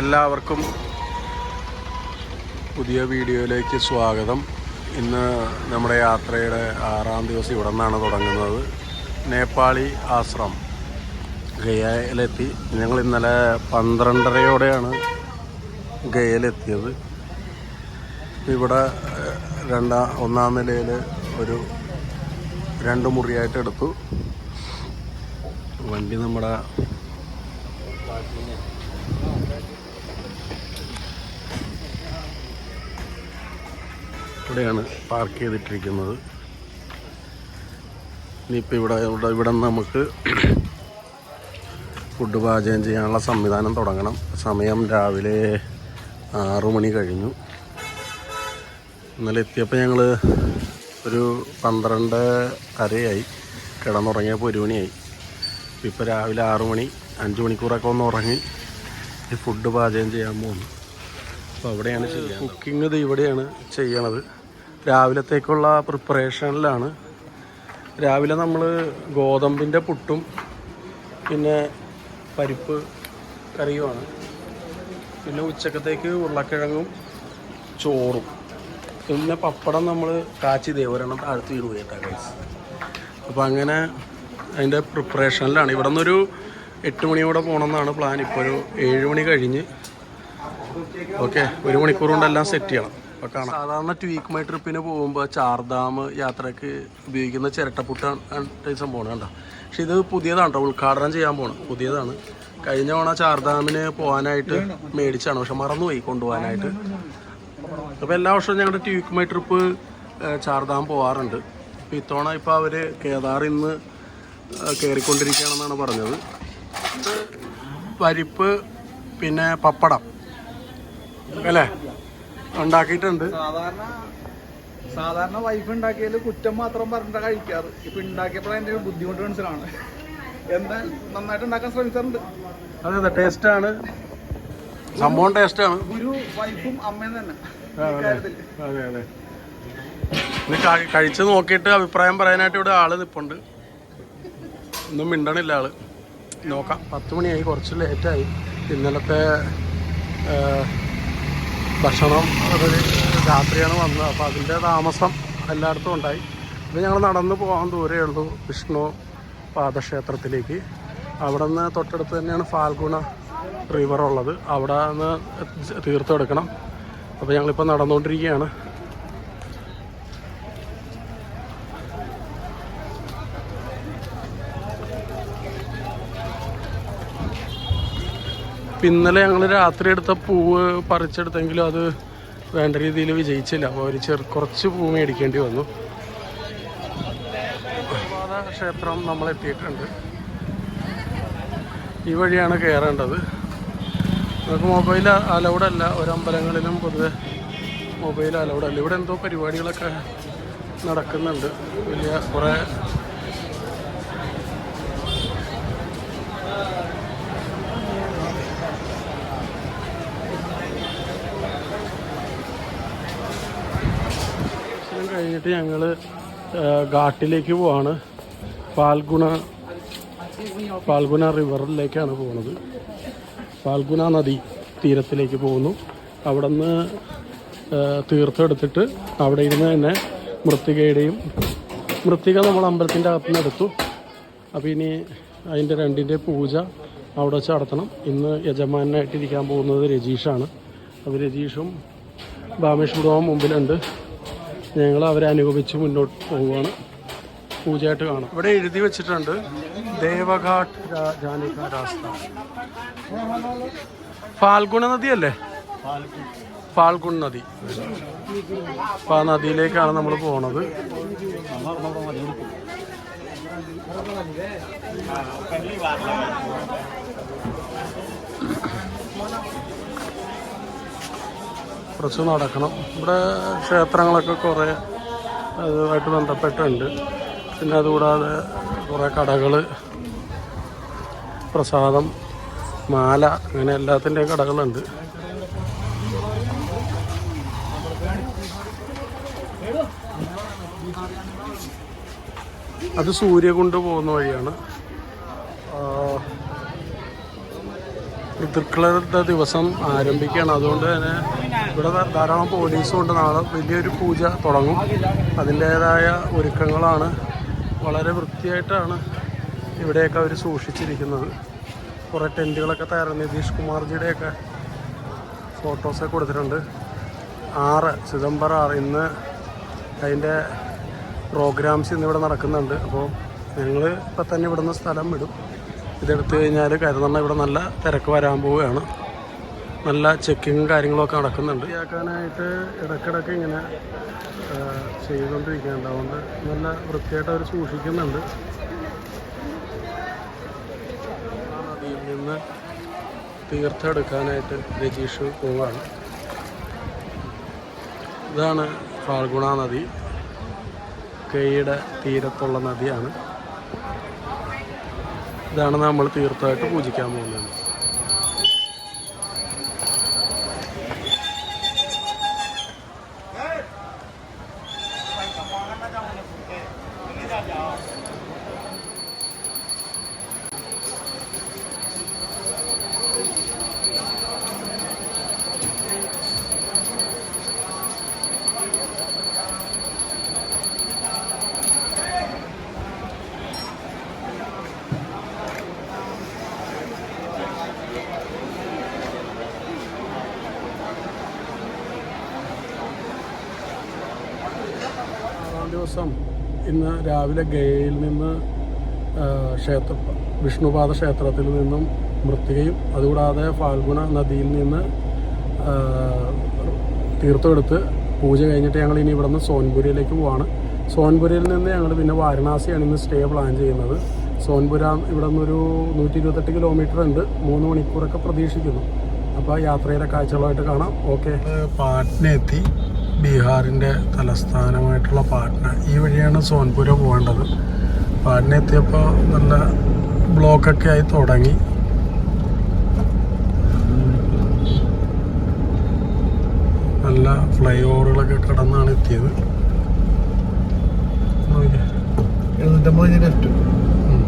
എല്ലാവർക്കും പുതിയ വീഡിയോയിലേക്ക് സ്വാഗതം. ഇന്ന് നമ്മുടെ യാത്രയുടെ ആറാം ദിവസം ഇവിടെ നിന്നാണ് തുടങ്ങുന്നത്. നേപ്പാളി ആശ്രം ഗയയിലെത്തി. ഞങ്ങൾ ഇന്നലെ പന്ത്രണ്ടരയോടെയാണ് ഗയയിലെത്തിയത്. ഇവിടെ രണ്ടാം ഒന്നാം നിലയിൽ ഒരു രണ്ട് മുറിയായിട്ട് എടുത്തു. വണ്ടി നമ്മുടെ ഇവിടെയാണ് പാർക്ക് ചെയ്തിട്ടിരിക്കുന്നത്. ഇനിയിപ്പോൾ ഇവിടെ ഇവിടെ ഇവിടെ നിന്ന് നമുക്ക് ഫുഡ് പാചകം ചെയ്യാനുള്ള സംവിധാനം തുടങ്ങണം. സമയം രാവിലെ ആറു മണി കഴിഞ്ഞു. ഇന്നലെ എത്തിയപ്പോൾ ഞങ്ങൾ ഒരു പന്ത്രണ്ട് അരയായി. കിടന്നുറങ്ങിയപ്പോൾ ഒരു മണിയായി. ഇപ്പോൾ രാവിലെ ആറു മണി അഞ്ച് മണിക്കൂറൊക്കെ ഒന്ന് ഉറങ്ങി ഈ ഫുഡ് പാചകം ചെയ്യാൻ പോകുന്നു. അപ്പോൾ അവിടെയാണ് കുക്കിംഗ് ഇത് ഇവിടെയാണ് ചെയ്യണത്. രാവിലത്തേക്കുള്ള പ്രിപ്പറേഷനിലാണ്. രാവിലെ നമ്മൾ ഗോതമ്പിന്റെ പുട്ടും പിന്നെ പരിപ്പ് കറിയുമാണ്. പിന്നെ ഉച്ചക്കത്തേക്ക് ഉരുളക്കിഴങ്ങും ചോറും. പിന്നെ പപ്പടം നമ്മൾ കാച്ചി ദേവരണം താഴ്ത്തി വീണ് പോയിട്ടാ കൈസ് അപ്പോൾ അങ്ങനെ അതിന്റെ പ്രിപ്പറേഷനിലാണ്. ഇവിടെ നിന്നൊരു എട്ട് മണിയോടെ പോകണമെന്നാണ് പ്ലാൻ ഇപ്പോൾ ഒരു ഏഴ് മണി കഴിഞ്ഞ്. ഓക്കെ ഒരു മണിക്കൂർ കൊണ്ട് സെറ്റ് ചെയ്യണം. സാധാരണ ട്വീക്ക് മൈ ട്രിപ്പിന് പോകുമ്പോൾ ചാർധാം യാത്രയ്ക്ക് ഉപയോഗിക്കുന്ന ചിരട്ടപ്പുട്ടാണ് സംഭവമാണ് കണ്ടോ? പക്ഷെ ഇത് പുതിയതാണ് കേട്ടോ ഉദ്ഘാടനം ചെയ്യാൻ പോകണം പുതിയതാണ്. കഴിഞ്ഞ തവണ ചാർധാമിന് പോകാനായിട്ട് മേടിച്ചാണ് പക്ഷെ മറന്നുപോയി കൊണ്ടുപോകാനായിട്ട്. അപ്പോൾ എല്ലാ വർഷവും ഞങ്ങളുടെ ട്വീക്ക് മൈ ട്രിപ്പ് ചാർധാം പോകാറുണ്ട് അപ്പോൾ ഇത്തവണ ഇപ്പോൾ അവർ കേദാർ ഇന്ന് കയറിക്കൊണ്ടിരിക്കുകയാണെന്നാണ് പറഞ്ഞത്. പരിപ്പ് പിന്നെ പപ്പടം. അല്ലേ? ഉണ്ടാക്കിയിട്ടുണ്ട്. സാധാരണ സാധാരണ വൈഫ് ഉണ്ടാക്കിയതിൽ കുറ്റം മാത്രം പറഞ്ഞിട്ട് കഴിക്കാറ്. ഇപ്പൊ ഉണ്ടാക്കിയപ്പോഴാണ് എന്റെ ബുദ്ധിമുട്ട് മനസ്സിലാണ്. എന്നാൽ നന്നായിട്ട് ഉണ്ടാക്കാൻ ശ്രമിച്ചിട്ടുണ്ട് അതെ അതെ ടേസ്റ്റ് ആണ്. സംഭവം ടേസ്റ്റ് ആണ്. ഗുരു വൈഫും അമ്മയും തന്നെ. അതെ അതെ ഇത് കഴിച്ച് നോക്കിയിട്ട് അഭിപ്രായം പറയാനായിട്ട് ഇവിടെ ആൾ നിപ്പുണ്ട്. ഒന്നും മിണ്ടണില്ല ആൾ. നോക്കാം. പത്ത് മണിയായി കുറച്ച് ലേറ്റായി ഇന്നലത്തെ ഭക്ഷണം അതൊരു രാത്രിയാണ് വന്നത്. അപ്പോൾ അതിന്റെ താമസം എല്ലായിടത്തും ഉണ്ടായി. അപ്പോൾ ഞങ്ങൾ നടന്ന് പോകാൻ ദൂരേ ഉള്ളൂ വിഷ്ണു പാദക്ഷേത്രത്തിലേക്ക്. അവിടെ നിന്ന് തൊട്ടടുത്ത് തന്നെയാണ് ഫാൽഗുണ റിവർ ഉള്ളത്. അവിടെ നിന്ന് തീർത്തെടുക്കണം. അപ്പോൾ ഞങ്ങളിപ്പോൾ നടന്നുകൊണ്ടിരിക്കുകയാണ്. ഇപ്പം ഇന്നലെ ഞങ്ങൾ രാത്രി എടുത്ത പൂവ് പറിച്ചെടുത്തെങ്കിലും അത് വേണ്ട രീതിയിൽ വിജയിച്ചില്ല. അപ്പോൾ ഒരു ചെറു കുറച്ച് പൂ മേടിക്കേണ്ടി വന്നു. ക്ഷേത്രം നമ്മൾ എത്തിയിട്ടുണ്ട്. ഈ വഴിയാണ് കയറേണ്ടത്. നമുക്ക് മൊബൈൽ അലൗഡല്ല ഒരമ്പലങ്ങളിലും പൊതുവെ മൊബൈൽ അലൗഡല്ല ഇവിടെ എന്തോ പരിപാടികളൊക്കെ നടക്കുന്നുണ്ട്. വലിയ കുറേ കഴിഞ്ഞിട്ട് ഞങ്ങൾ ഘാട്ടിലേക്ക് പോവാണ്. പാൽഗുണ ഫാൽഗുണ റിവറിലേക്കാണ് പോകുന്നത് പാൽഗുണ നദി തീരത്തിലേക്ക് പോകുന്നു. അവിടെ നിന്ന് തീർത്തെടുത്തിട്ട് അവിടെ ഇരുന്ന് തന്നെ മൃത്തികയുടെയും മൃത്തിക നമ്മൾ അമ്പലത്തിന്റെ അകത്തു നിന്ന് എടുത്തു. അപ്പോൾ ഇനി അതിന്റെ രണ്ടിന്റെ പൂജ അവിടെ വെച്ച് നടത്തണം. ഇന്ന് യജമാനായിട്ടിരിക്കാൻ പോകുന്നത് രജീഷാണ്. അപ്പോൾ രജീഷും കുടുംബം മുമ്പിലുണ്ട്. ഞങ്ങൾ അവരെ അനുഗമിച്ച് മുന്നോട്ട് പോവുകയാണ്. പൂജയായിട്ട് കാണാം. ഇവിടെ എഴുതി വെച്ചിട്ടുണ്ട് ദേവഘാട്ട് ഫാൽഗുണ നദി അല്ലേ ഫാൽഗുൺ നദി. അപ്പോൾ ആ നദിയിലേക്കാണ് നമ്മൾ പോണത്. കുറച്ച് നടക്കണം. ഇവിടെ ക്ഷേത്രങ്ങളൊക്കെ കുറേ അതുമായിട്ട് ബന്ധപ്പെട്ടുണ്ട് പിന്നെ അതുകൂടാതെ കുറേ കടകൾ പ്രസാദം മാല അങ്ങനെ എല്ലാത്തിന്റെയും കടകളുണ്ട്. അത് സൂര്യകുണ്ട് പോകുന്ന വഴിയാണ്. ഋതുക്കളുടെ ദിവസം ആരംഭിക്കുകയാണ്. അതുകൊണ്ട് തന്നെ ഇവിടെ ധാരാളം പോലീസും ഉണ്ട്. നാളെ വലിയൊരു പൂജ തുടങ്ങും. അതിന്റേതായ ഒരുക്കങ്ങളാണ്. വളരെ വൃത്തിയായിട്ടാണ് ഇവിടെയൊക്കെ അവർ സൂക്ഷിച്ചിരിക്കുന്നത്. കുറേ ടെന്റുകളൊക്കെ തയ്യാറാണ് നിതീഷ് കുമാർജിയുടെയൊക്കെ ഫോട്ടോസൊക്കെ കൊടുത്തിട്ടുണ്ട്. ആറ് ചിദംബരം ആറ്. ഇന്ന് അതിന്റെ പ്രോഗ്രാംസ് ഇന്നിവിടെ നടക്കുന്നുണ്ട്. അപ്പോൾ ഞങ്ങൾ ഇപ്പം തന്നെ ഇവിടുന്ന് സ്ഥലം വിടും. ഇതെടുത്തു കഴിഞ്ഞാൽ കരുതണ്ണ ഇവിടെ നല്ല തിരക്ക് വരാൻ പോവുകയാണ്. നല്ല ചെക്കിങ്ങും കാര്യങ്ങളൊക്കെ നടക്കുന്നുണ്ട്. ശരിയാക്കാനായിട്ട് ഇടയ്ക്കിടയ്ക്ക് ഇങ്ങനെ ചെയ്തുകൊണ്ടിരിക്കുന്നുണ്ട് അതുകൊണ്ട് നല്ല വൃത്തിയായിട്ട് അവർ സൂക്ഷിക്കുന്നുണ്ട്. നദിയിൽ നിന്ന് തീർത്തെടുക്കാനായിട്ട് രജീഷ് പോവാണ്. ഇതാണ് ഫാൽഗുണ നദി. കൈയുടെ തീരത്തുള്ള നദിയാണ്. ഇതാണ് നമ്മൾ തീർത്ഥമായിട്ട് പൂജിക്കാൻ പോകുന്നത്. ഇന്ന് രാവിലെ ഗയയിൽ നിന്ന് ക്ഷേത്ര വിഷ്ണുപാദ ക്ഷേത്രത്തിൽ നിന്നും മൃത്തികയും അതുകൂടാതെ ഫാൽഗുണ നദിയിൽ നിന്ന് തീർത്തെടുത്ത് പൂജ കഴിഞ്ഞിട്ട് ഞങ്ങൾ ഇനി ഇവിടെ നിന്ന് സോൻപുരയിലേക്ക് പോവാണ്. സോൻപുരയിൽ നിന്ന് ഞങ്ങൾ പിന്നെ വാരണാസിയാണ് ഇന്ന് സ്റ്റേ പ്ലാൻ ചെയ്യുന്നത്. സോൻപുര ഇവിടെ നിന്നൊരു നൂറ്റി ഇരുപത്തെട്ട് കിലോമീറ്റർ ഉണ്ട്. മൂന്ന് മണിക്കൂറൊക്കെ പ്രതീക്ഷിക്കുന്നു. അപ്പോൾ യാത്രയിലെ കാഴ്ചകളായിട്ട് കാണാം. ഓക്കെ. പാട്ന എത്തി ബീഹാറിന്റെ തലസ്ഥാനമായിട്ടുള്ള പാട്ന. ഈ വഴിയാണ് സോൻപുര പോകേണ്ടത്. പാട്ന എത്തിയപ്പോൾ നല്ല ബ്ലോക്കൊക്കെ ആയി തുടങ്ങി. നല്ല ഫ്ലൈ ഓവറുകളൊക്കെ കടന്നാണ് എത്തിയത്. എഴുന്നൂറ്റമ്പത് ലെഫ്റ്റ് ഉം.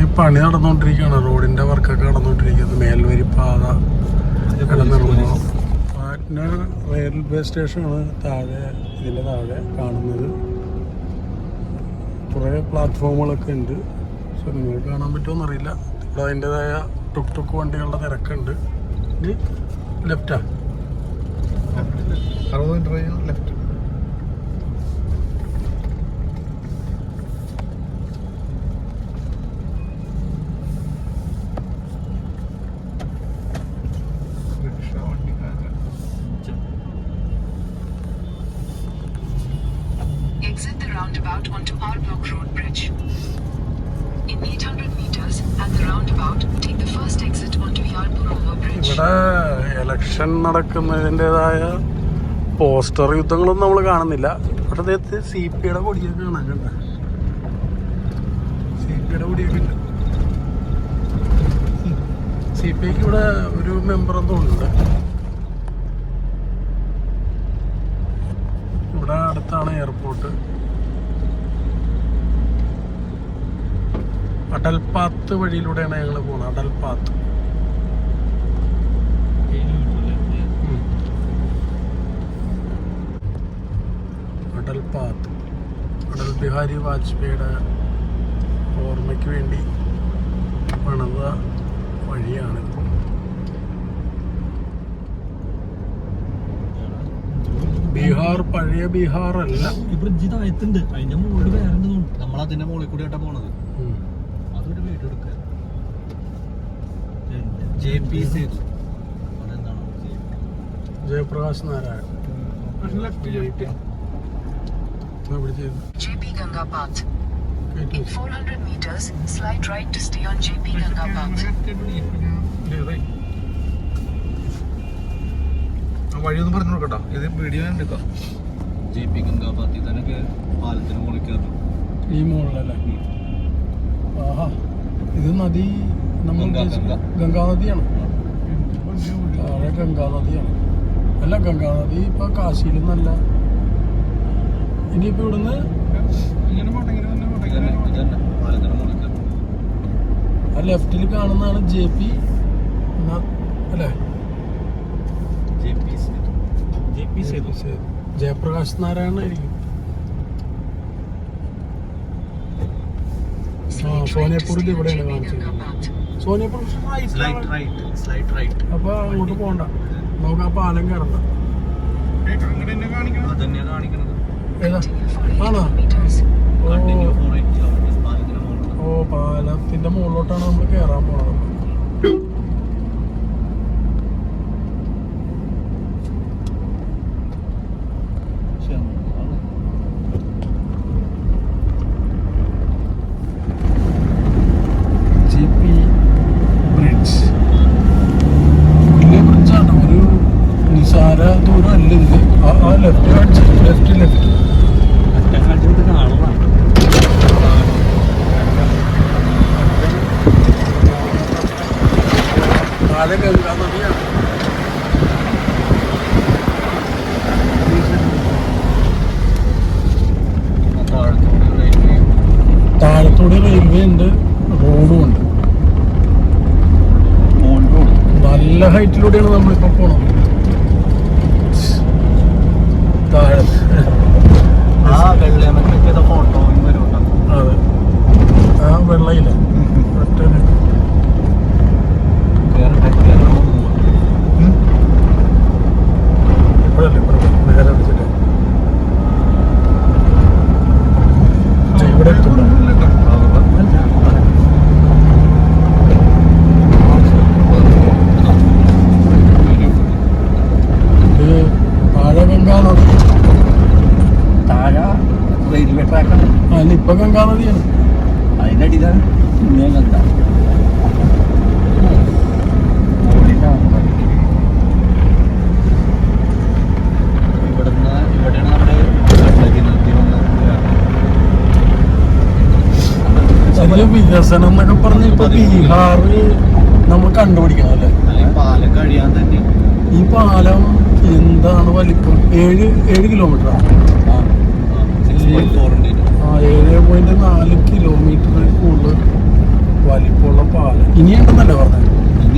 ഈ പണി നടന്നുകൊണ്ടിരിക്കുകയാണ്. റോഡിന്റെ വർക്കൊക്കെ നടന്നുകൊണ്ടിരിക്കുന്നത് മേൽവരി പാത നിർമ്മാണം പാറ്റ്ന റെയിൽവേ സ്റ്റേഷനാണ് താഴെ ഇതിന്റെ താഴെ കാണുന്നത്. കുറേ പ്ലാറ്റ്ഫോമുകളൊക്കെ ഉണ്ട്. പക്ഷെ നിങ്ങൾക്ക് കാണാൻ പറ്റുമോ അറിയില്ല ഇവിടെ അതിന്റെതായ ടുക് ടുക്ക് വണ്ടികളുടെ തിരക്കുണ്ട്. ലെഫ്റ്റാ? അറുപത് ലെഫ്റ്റ്. നടക്കുന്നതിന്റെതായ പോസ്റ്റർ യുദ്ധങ്ങളൊന്നും നമ്മൾ കാണുന്നില്ല. പക്ഷെ അദ്ദേഹത്തെ സി പി ഐയുടെ കൊടിയൊക്കെ കാണാൻ കണ്ട? സി പി ഐയുടെ കൊടിയൊക്കെ ഉണ്ട്. സി പി ഐക്ക് ഇവിടെ ഒരു മെമ്പർ തോന്നുന്നുണ്ട് ഉണ്ട്. ഇവിടെ അടുത്താണ് എയർപോർട്ട് അടൽ പാത്ത് വഴിയിലൂടെയാണ് ഞങ്ങൾ പോകുന്നത് അടൽ പാത്ത് ഉം. അടൽ പാത്ത് അടൽ ബിഹാരി വാജ്പേയിയുടെ ഓർമ്മയ്ക്ക് വേണ്ടി പണിത വഴിയാണ് ബീഹാർ പഴയ ബീഹാർ അല്ല ബ്രിഡ്ജ് താഴത്തുണ്ട് അതിന്റെ മുകളിൽ വേറെ നമ്മൾ അതിന്റെ മുകളിൽ കൂടി ആയിട്ടാ പോണത്. അതൊരു വീട് എടുക്കുക. J P Sethu. Jayaprakash Narayan left പോയിട്ട് ഇവിടെ ചെയ്തു JP Ganga Path. In 400 meters, slide right to stay on JP Ganga Path. വഴിയൊന്നും പറഞ്ഞു കൊടുക്കട്ടോ. ഇത് വീഡിയോ ഞാൻ എടുക്കാം ജെ പി ഗംഗാപാത്തി തന്നെ പാലത്തിന് മുകളിൽ കയറും. ഈ മുകളിലല്ലേ? ആഹാ. ഇത് നദി നമ്മൾ ഗംഗാനദിയാണ് താഴെ ഗംഗാനദിയാണ് അല്ല ഗംഗാനദി ഇപ്പൊ കാശിയിൽ നല്ല ഇനിയിപ്പോ ഇവിടുന്ന് ഇങ്ങനെ പോട്ടെ ഇങ്ങനെ തന്നെ പോട്ടെ ഇങ്ങനെ ഇതന്നെ പോട്ടെ. ഇവിടുന്ന് ആ ലെഫ്റ്റിൽ കാണുന്നതാണ് ജെ പി അല്ലേ? ജയപ്രകാശ് നാരായണ ആയിരിക്കും. ആ സോനിയപ്പൂരിൽ ഇവിടെയാണ് കാണിച്ചത്. സോനിയപ്പൂർ അപ്പൊ അങ്ങോട്ട് പോണ്ട. നമുക്ക് ആ പാലം കയറണ്ട ഏതാ ആണോ? ഓ പാലത്തിന്റെ മുകളിലോട്ടാണ് നമ്മൾ കേറാൻ പോണത് പക്ഷെ അത് ജി പി ബ്രിഡ്ജ് വലിയ ബ്രിഡ്ജാണ് ഒരു നിസാര ദൂരം അല്ല ഇത് ആ- ആ ലെഫ്റ്റ് കാണിച്ചു ലെഫ്റ്റ് ലെഫ്റ്റ് ഒറ്റക്കാലത്ത് കാണുന്നതാണ് താഴെ ഗംഗാ നദിയാണ് താഴത്തോട് റെയിൽവേ താഴത്തോടെ റെയിൽവേ ഉണ്ട് റോഡും ഉണ്ട് മോൺ റോഡ് നല്ല ഹൈറ്റിലൂടെയാണ് നമ്മളിപ്പോ പോണത്. താഴെ ആ വെള്ളയമൊക്കെ ഫോട്ടോ അതെ. ആ വെള്ളയില്ല ഒറ്റ കേരള കേരള ഇപ്പോഴല്ലേ ഇപ്പോഴല്ലേ നേരെ അടിച്ചിട്ട് ഇവിടെ എത്തും ഇത് താഴെ ഗംഗാ നദി താഴെ റെയിൽവേ ട്രാക്കാണ് അല്ല ഇപ്പൊ ഗംഗാ നദിയാണ് അതിന്റെ അടിയിലാണ് പിന്നെ കണ്ട. ഇവിടുന്ന് ഇവിടെയാണ് നമ്മുടെ കണ്ടകി നദി വന്നത്. ചെറിയ വികസനം എന്നൊക്കെ പറഞ്ഞ് ഇപ്പൊ ബീഹാർ നമ്മൾ കണ്ടുപിടിക്കണം അല്ലേ? പാലം കഴിയാൻ തന്നെ. ഈ പാലം എന്താണ് വലിപ്പം? ഏഴ് ഏഴ് കിലോമീറ്റർ സിക്സ് ഏഴ് പോയിന്റ് നാല് കിലോമീറ്റർ കൂടുതൽ വലിപ്പമുള്ള പാലം. പറഞ്ഞത്?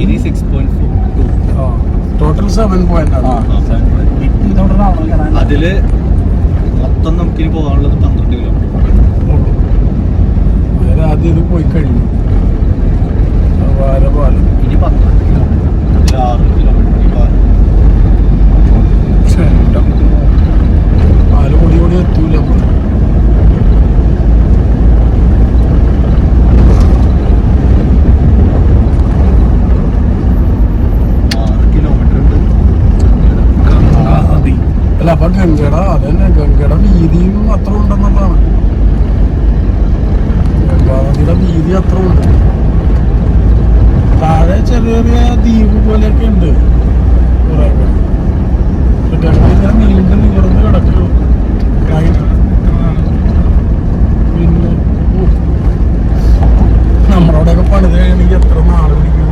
ഇനി സിക്സ് പോയിന്റ് ഫോർ ടു ആ ടോട്ടൽ സെവൻ പോയിന്റ് ആണ്. അതിൽ മൊത്തം നമുക്കിനി പോകാനുള്ളത് പന്ത്രണ്ട് കിലോമീറ്റർ ഉള്ളൂ. അതായത് ആദ്യം ഇത് പോയി കഴിഞ്ഞു വാര പാലം ഇനി പന്ത്രണ്ട് കിലോമീറ്റർ അതിൽ ആറ് കിലോമീറ്റർ ഈ പാലം ശ്ശെ, എന്റെ അമ്മോ. പാൽ കൂടി കൂടി എത്തൂല നമ്മൾ. ആറ് കിലോമീറ്റർ ഉണ്ട് ഗംഗാ നദി അല്ല അപ്പൊ ഗംഗയുടെ അതന്നെ ഗംഗയുടെ വീതിയും അത്ര ഉണ്ടെന്നുള്ളതാണ് ഗംഗാ നദിയുടെ വീതി അത്ര ഉണ്ട് താഴെ ചെറിയ ചെറിയ ദ്വീപ് പോലെയൊക്കെ ഉണ്ട് കുറെയൊക്കെ പക്ഷെ ഗംഗ ഇങ്ങനെ നീണ്ടു നിവർന്ന് കിടക്കും പിന്നെ ഉഫ്. നമ്മളോടൊക്കെ പണിത് കഴിയണമെങ്കിൽ എത്ര നാൾ പിടിക്കും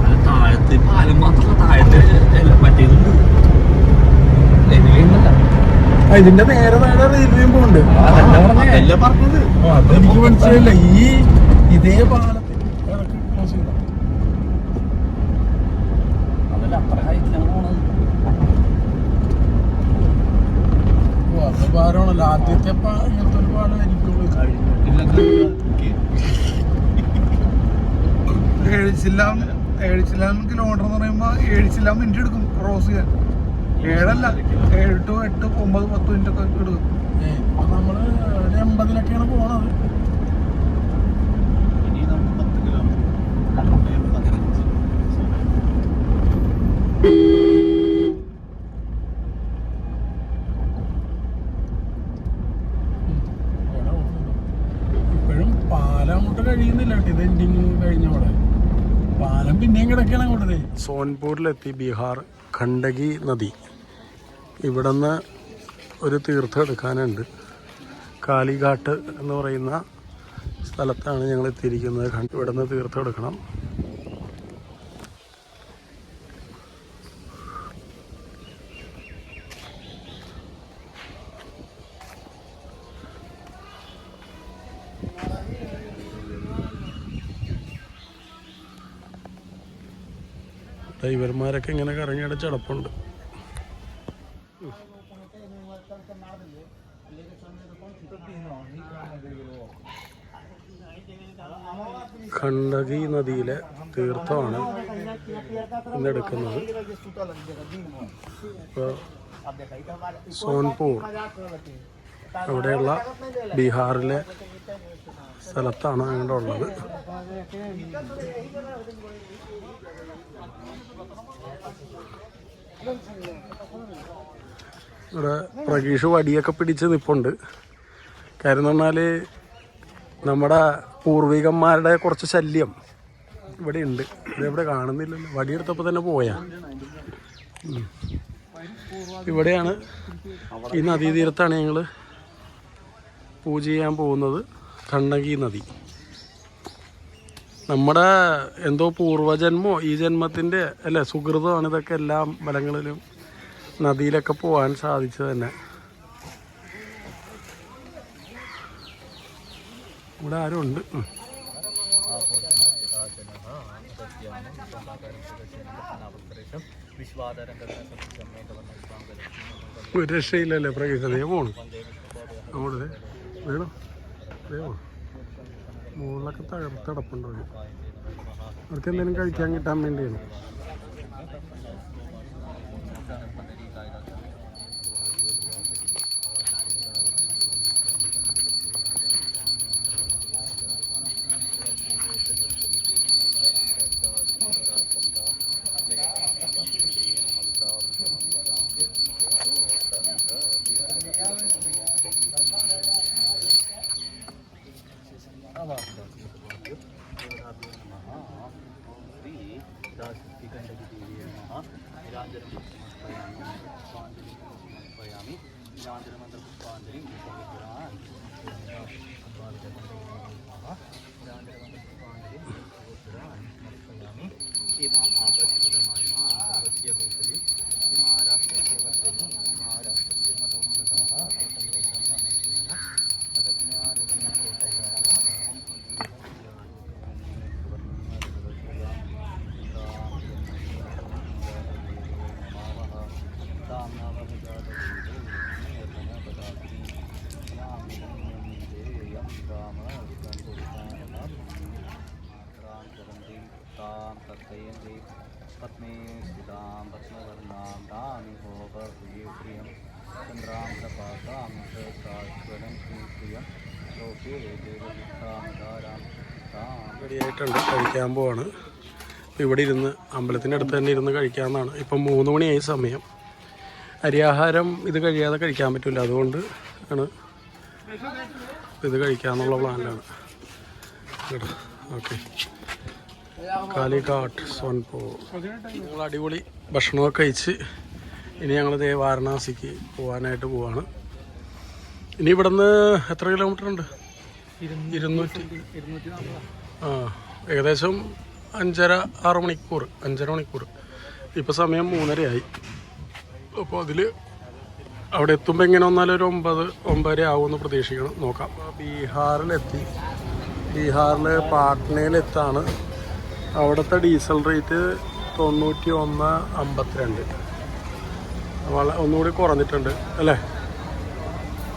അത് താഴത്ത് പാലം മാത്രമല്ല താഴത്ത് എല്ലാം മറ്റേതുണ്ട് റെയിൽവേ ഉണ്ടല്ല ആ, ഇതിന്റെ നേരെ വേറെ റെയിൽവേയും പോണ്ട് പറഞ്ഞത്. എനിക്ക് മനസ്സിലായില്ല. ഈ ഇതേ പാലത്തിൽ ഭാരമാണല്ലോ. ആദ്യത്തെ ഇങ്ങനത്തെ ഒരു പാലമായിരിക്കുള്ളൂ ഏഴിച്ചില്ലാം ഏഴിച്ചില്ലാം കിലോമീറ്റർ എന്ന് പറയുമ്പോൾ ഏഴിച്ചില്ലാം മിനിറ്റ് എടുക്കും ക്രോസ് ചെയ്യാൻ. ഏഴല്ല. ഏഴ് ടു എട്ട് ഒമ്പത് പത്ത് മിനിറ്റ് ഒക്കെ എടുക്കും ഇപ്പൊ നമ്മൾ ഒരു എൺപതിലൊക്കെയാണ് പോണത്. ഇപ്പോഴും പാലം അങ്ങോട്ട് കഴിയുന്നില്ല കേട്ടോ. ഇത് എൻഡിങ് കഴിഞ്ഞ അവിടെ പാലം പിന്നെയും കിടക്കണം അങ്ങോട്ടേ സോൻപൂരിലെത്തി ബീഹാർ ഖണ്ഡകി നദി. ഇവിടുന്ന് ഒരു തീർത്ഥം എടുക്കാനുണ്ട് കാലിഘാട്ട് എന്ന് പറയുന്ന സ്ഥലത്താണ് ഞങ്ങൾ എത്തിയിരിക്കുന്നത്. ഇവിടുന്ന് തീർത്ഥം എടുക്കണം ഡ്രൈവർമാരൊക്കെ ഇങ്ങനെ കറങ്ങിയടച്ചടപ്പുണ്ട് തീർത്ഥമാണ് ഇന്നെടുക്കുന്നത്. ഇപ്പോൾ സോൻപൂർ അവിടെയുള്ള ബീഹാറിലെ സ്ഥലത്താണ് ഞങ്ങളുടെ ഉള്ളത്. ഇവിടെ പ്രകീഷ് വടിയൊക്കെ പിടിച്ച് നിപ്പുണ്ട്. കാര്യം എന്ന് പറഞ്ഞാൽ നമ്മുടെ പൂർവികന്മാരുടെ കുറച്ച് ശല്യം. ഇവിടെ ഉണ്ട് ഇതെവിടെ കാണുന്നില്ലല്ലോ. വടിയെടുത്തപ്പോൾ തന്നെ പോയാ. ഇവിടെയാണ് ഈ നദീതീരത്താണ് ഞങ്ങൾ പൂജ ചെയ്യാൻ പോകുന്നത്. കണ്ണകി നദി. നമ്മുടെ എന്തോ പൂർവജന്മോ ഈ ജന്മത്തിന്റെ അല്ലേ സുഹൃതമാണ് ഇതൊക്കെ എല്ലാ ബലങ്ങളിലും നദിയിലൊക്കെ പോകാൻ സാധിച്ചത് തന്നെ. ഇവിടെ ആരും ഉണ്ട് ഉം. ഒരു രക്ഷയില്ലല്ലേ പ്രകൃതി പോണു. ദേ. വേണോ? പോണു. മുകളിലൊക്കെ തകർത്തടപ്പുണ്ടോ അവർക്ക് എന്തെങ്കിലും കഴിക്കാൻ കിട്ടാൻ വേണ്ടിയാണ്. താം റെഡിയായിട്ടുണ്ട്. കഴിക്കാൻ പോവാണ്. ഇവിടെ ഇരുന്ന് അമ്പലത്തിന്റെ അടുത്ത് തന്നെ ഇരുന്ന് കഴിക്കാമെന്നാണ് ഇപ്പം മൂന്ന് മണിയായി സമയം. അരിയാഹാരം ഇത് കഴിയാതെ കഴിക്കാൻ പറ്റില്ല. അതുകൊണ്ട് ആണ് ഇത് കഴിക്കാന്നുള്ള പ്ലാനിലാണ്. കേട്ടോ ഓക്കെ കാലിഘാട്ട് സോൻപൂർ ഞങ്ങൾ അടിപൊളി ഭക്ഷണമൊക്കെ കഴിച്ച് ഇനി ഞങ്ങൾ ദേ വാരണാസിക്ക് പോകാനായിട്ട് പോവാണ്. ഇനി ഇവിടുന്ന് എത്ര കിലോമീറ്റർ ഉണ്ട്? ഇരുന്നൂറ്റി ആ ഏകദേശം അഞ്ചര ആറ് മണിക്കൂർ അഞ്ചര മണിക്കൂർ. ഇപ്പോൾ സമയം മൂന്നരയായി. അപ്പോൾ അതിൽ അവിടെ എത്തുമ്പോൾ എങ്ങനെ വന്നാലും ഒരു ഒമ്പത് ഒമ്പതര ആവുമെന്ന് പ്രതീക്ഷിക്കണം. നോക്കാം. ബീഹാറിലെത്തി. ബീഹാറിൽ പാട്നയിലെത്താണ്. അവിടുത്തെ ഡീസൽ റേറ്റ് തൊണ്ണൂറ്റി ഒന്ന് അമ്പത്തിരണ്ട്. വള ഒന്നുകൂടി കുറഞ്ഞിട്ടുണ്ട് അല്ലേ?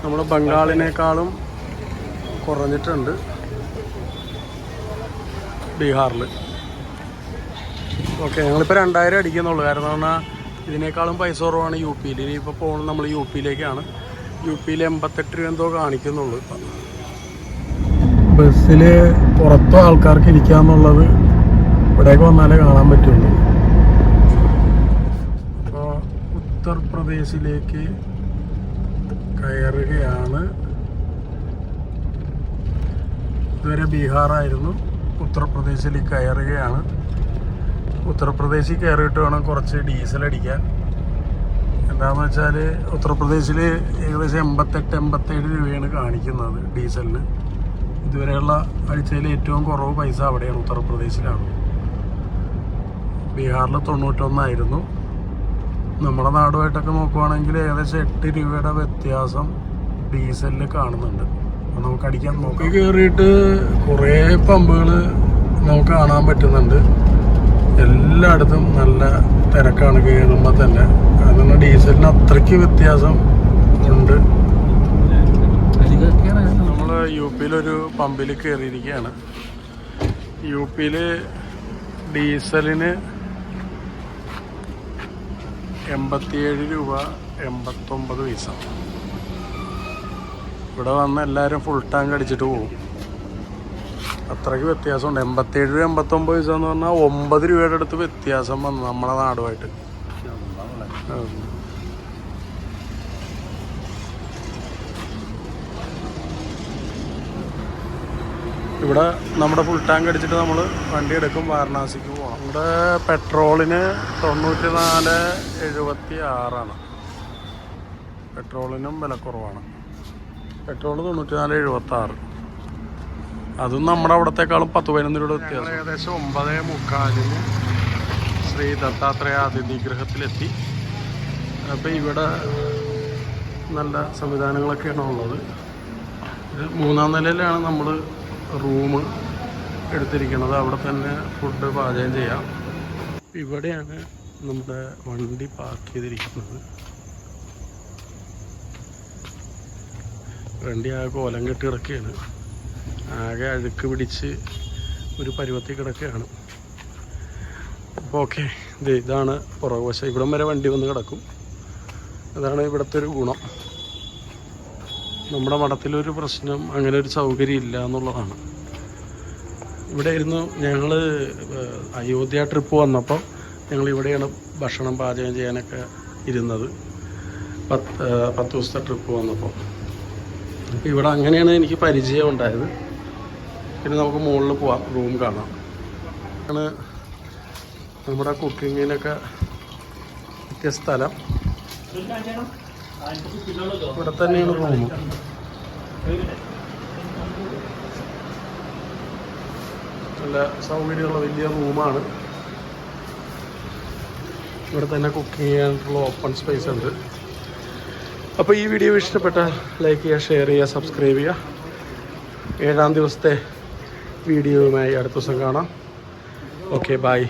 നമ്മുടെ ബംഗാളിനേക്കാളും കുറഞ്ഞിട്ടുണ്ട് ബീഹാറിൽ ഓക്കെ ഞങ്ങളിപ്പോൾ രണ്ടായിരം അടിക്കുന്നുള്ളൂ. കാരണം പറഞ്ഞാൽ ഇതിനേക്കാളും പൈസ കുറവാണ് യു പിയിൽ. ഇനിയിപ്പോൾ പോകുന്നത് നമ്മൾ യു പിയിലേക്കാണ്. യു പിയിൽ എൺപത്തെട്ട് രൂപ എന്തോ കാണിക്കുന്നുള്ളൂ ഇപ്പം. ബസ്സിൽ പുറത്തും ആൾക്കാർക്ക് ഇരിക്കാന്നുള്ളത് ഇവിടേക്ക് വന്നാലേ കാണാൻ പറ്റുള്ളൂ. അപ്പോൾ ഉത്തർപ്രദേശിലേക്ക് കയറുകയാണ്. ഇതുവരെ ബീഹാറായിരുന്നു. ഉത്തർപ്രദേശിൽ കയറുകയാണ്. ഉത്തർപ്രദേശിൽ കയറിയിട്ട് വേണം കുറച്ച് ഡീസൽ അടിക്കാൻ. എന്താണെന്ന് വെച്ചാൽ ഉത്തർപ്രദേശിൽ ഏകദേശം എൺപത്തെട്ട് എൺപത്തേഴ് രൂപയാണ് കാണിക്കുന്നത് ഡീസലിന്. ഇതുവരെയുള്ള ആഴ്ചയിൽ ഏറ്റവും കുറവ് പൈസ അവിടെയാണ് ഉത്തർപ്രദേശിലാണ്. ബീഹാറിൽ തൊണ്ണൂറ്റൊന്നായിരുന്നു. നമ്മുടെ നാടുമായിട്ടൊക്കെ നോക്കുവാണെങ്കിൽ ഏകദേശം എട്ട് രൂപയുടെ വ്യത്യാസം ഡീസലിൽ കാണുന്നുണ്ട്. അപ്പോൾ നമുക്ക് അടിക്കാൻ നോക്കാം. കയറിയിട്ട് കുറേ പമ്പുകൾ നമുക്ക് കാണാൻ പറ്റുന്നുണ്ട്. എല്ലായിടത്തും നല്ല തിരക്കാണ് കയറുമ്പോൾ തന്നെ. കാരണം ഡീസലിന് അത്രയ്ക്ക് വ്യത്യാസം ഉണ്ട്. നമ്മൾ യു പിയിലൊരു പമ്പിൽ കയറിയിരിക്കുകയാണ് യു പിയിൽ ഡീസലിന് എൺപത്തിയേഴ് രൂപ എൺപത്തൊമ്പത് പൈസ. ഇവിടെ വന്ന് എല്ലാവരും ഫുൾ ടാങ്ക് അടിച്ചിട്ട് പോകും അത്രയ്ക്ക് വ്യത്യാസമുണ്ട്. എൺപത്തേഴ് രൂപ എൺപത്തൊമ്പത് പൈസ എന്ന് പറഞ്ഞാൽ ഒമ്പത് രൂപയുടെ അടുത്ത് വ്യത്യാസം വന്നു നമ്മുടെ നാടുമായിട്ട്. ഇവിടെ നമ്മുടെ ഫുൾ ടാങ്ക് അടിച്ചിട്ട് നമ്മൾ വണ്ടി എടുക്കും വാരണാസിക്ക് പോകണം ഇവിടെ പെട്രോളിന് തൊണ്ണൂറ്റി നാല് എഴുപത്തി ആറാണ് പെട്രോളിനും വില കുറവാണ് പെട്രോൾ തൊണ്ണൂറ്റി നാല് എഴുപത്തി ആറ് അതും നമ്മുടെ അവിടത്തെക്കാളും പത്ത് പതിനൊന്ന് രൂപ വ്യത്യാസം. ഏകദേശം ഒമ്പതേ മുക്കാലിന് ശ്രീ ദത്താത്രേയ അതിഥി ഗൃഹത്തിലെത്തി. അപ്പോൾ ഇവിടെ നല്ല സംവിധാനങ്ങളൊക്കെയാണ് ഉള്ളത്. ഇത് മൂന്നാം നിലയിലാണ് നമ്മൾ റൂം എടുത്തിരിക്കുന്നത്. അവിടെ തന്നെ ഫുഡ് പാചകം ചെയ്യാം. ഇവിടെയാണ് നമ്മുടെ വണ്ടി പാർക്ക് ചെയ്തിരിക്കുന്നത്. വണ്ടി ആ കോലം കെട്ടി കിടക്കുകയാണ് ആകെ അഴുക്ക് പിടിച്ച് ഒരു പരുവത്തിൽ കിടക്കുകയാണ്. അപ്പോൾ ഓക്കെ ഇത് ഇതാണ് പുറകുവശം. ഇവിടം വരെ വണ്ടി വന്ന് കിടക്കും. അതാണ് ഇവിടുത്തെ ഒരു ഗുണം. നമ്മുടെ മഠത്തിലൊരു പ്രശ്നം അങ്ങനെ ഒരു സൗകര്യം ഇല്ല എന്നുള്ളതാണ്. ഇവിടെ ഇരുന്നു ഞങ്ങൾ അയോധ്യ ട്രിപ്പ് വന്നപ്പോൾ ഞങ്ങൾ ഇവിടെയാണ് ഭക്ഷണം പാചകം ചെയ്യാനൊക്കെ ഇരുന്നത്. പത്ത് പത്ത് ദിവസത്തെ ട്രിപ്പ് വന്നപ്പോൾ ഇവിടെ അങ്ങനെയാണ് എനിക്ക് പരിചയം ഉണ്ടായത്. പിന്നെ നമുക്ക് മുകളിൽ പോവാം റൂം കാണാം. ആണ് നമ്മുടെ കുക്കിങ്ങിനൊക്കെ പറ്റിയ സ്ഥലം. ഇവിടെ തന്നെയാണ് റൂം നല്ല സൗകര്യമുള്ള വലിയ റൂമാണ് ഇവിടെ തന്നെ കുക്ക് ചെയ്യാനുള്ള ഓപ്പൺ സ്പേസ് ഉണ്ട്. അപ്പോൾ ഈ വീഡിയോ ഇഷ്ടപ്പെട്ട ലൈക്ക് ചെയ്യുക ഷെയർ ചെയ്യുക സബ്സ്ക്രൈബ് ചെയ്യുക. ഏഴാം ദിവസത്തെ വീഡിയോയുമായി അടുത്ത ദിവസം കാണാം. Okay bye